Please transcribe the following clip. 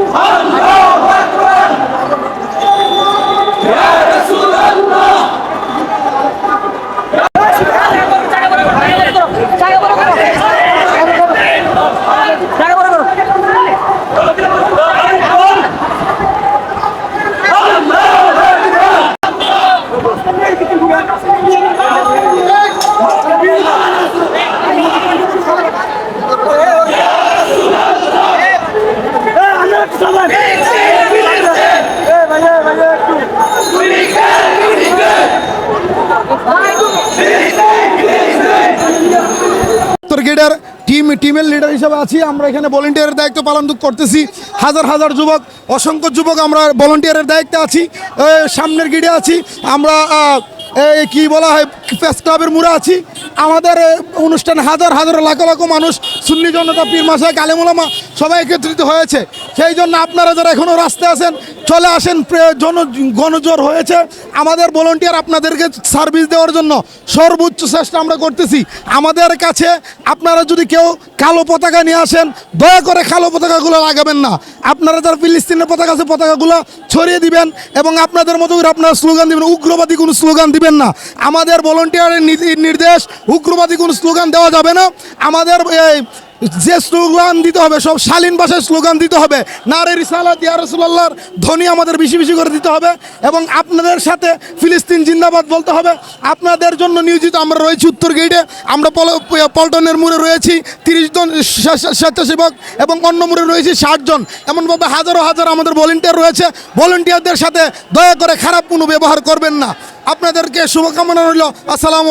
সুবহানাল্লাহ গেটের টিম, টিমের লিডার হিসেবে আছি। আমরা এখানে ভলেন্টিয়ারের দায়িত্ব পালন করতেছি। হাজার হাজার যুবক, অসংখ্য যুবক আমরা ভলেন্টিয়ারের দায়িত্বে আছি। সামনের গিডে আছি। আমরা কি বলা হয় প্রেস ক্লাবের মুড়ে আছি। আমাদের অনুষ্ঠান অনুষ্ঠানে হাজার হাজার লাখ লাখ মানুষ, সুন্নি জনতা পীর মাসায় কালেমুলামা সবাই একত্রিত হয়েছে। সেই জন্য আপনারা যারা এখনও রাস্তায় আছেন, চলে আসেন জন, গণজোর হয়েছে। আমাদের ভলেন্টিয়ার আপনাদেরকে সার্ভিস দেওয়ার জন্য সর্বোচ্চ চেষ্টা আমরা করতেছি। আমাদের কাছে আপনারা যদি কেউ কালো পতাকা নিয়ে আসেন, দয়া করে কালো পতাকাগুলো লাগাবেন না। আপনারা যারা ফিলিস্তিনের পতাকা আছে, পতাকাগুলো ছড়িয়ে দিবেন এবং আপনাদের মতো করে আপনারা স্লোগান দিবেন। উগ্রবাদী কোনো স্লোগান দিবেন না। আমাদের ভলেন্টিয়ারের নির্দেশ, উগ্রবাদী কোনো স্লোগান দেওয়া যাবে না। আমাদের যে স্লোগান দিতে হবে, সব শালীন ভাষায় স্লোগান দিতে হবে। নারে রিসালাত, ইয়া রাসূলুল্লাহর ধ্বনি আমাদের বেশি বেশি করে দিতে হবে এবং আপনাদের সাথে ফিলিস্তিন জিন্দাবাদ বলতে হবে। আপনাদের জন্য নিয়োজিত আমরা রয়েছি উত্তর গেটে আমরা পল- পল্টনের মোড়ে রয়েছি, তিরিশ জন স্বে- স্বে- স্বেচ্ছাসেবক এবং অন্য মোড়ে রয়েছি ষাট জন। এমনভাবে হাজারো হাজার আমাদের ভলেন্টিয়ার রয়েছে। ভলেন্টিয়ারদের সাথে দয়া করে খারাপ কোনো ব্যবহার করবেন না। আপনাদেরকে শুভকামনা রইল। আসসালামু